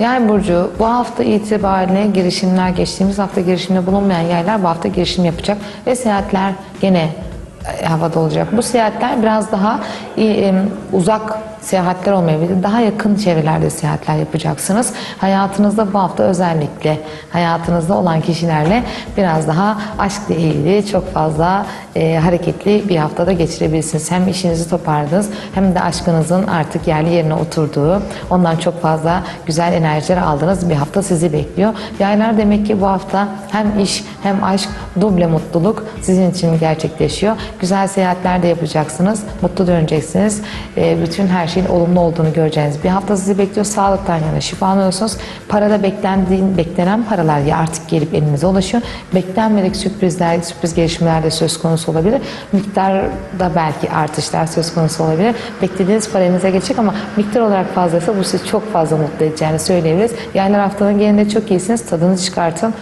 Yay burcu bu hafta itibariyle girişimler geçtiğimiz hafta girişimde bulunmayan yaylar bu hafta girişim yapacak ve seyahatler gene havada olacak. Bu seyahatler biraz daha e, e, uzak seyahatler olmayabilir. Daha yakın çevrelerde seyahatler yapacaksınız. Hayatınızda bu hafta özellikle hayatınızda olan kişilerle biraz daha aşkla ilgili çok fazla e, hareketli bir haftada geçirebilirsiniz. Hem işinizi topardınız hem de aşkınızın artık yerli yerine oturduğu, ondan çok fazla güzel enerjiler aldığınız bir hafta sizi bekliyor. Yaylar demek ki bu hafta hem iş hem aşk duble mutluluk sizin için gerçekleşiyor. Güzel seyahatler de yapacaksınız. Mutlu döneceksiniz. E, bütün her şeyin olumlu olduğunu göreceğiniz bir hafta sizi bekliyor. Sağlıktan yana şifalanıyorsunuz. Parada beklendiğin, beklenen paralar ya artık gelip elinize ulaşıyor. Beklenmedik sürprizler, sürpriz gelişmeler de söz konusu olabilir. Miktarda belki artışlar söz konusu olabilir. Beklediğiniz para elinize geçecek ama miktar olarak fazlaysa bu sizi çok fazla mutlu edeceğini söyleyebiliriz. Yaylar haftanın genelinde çok iyisiniz. Tadını çıkartın.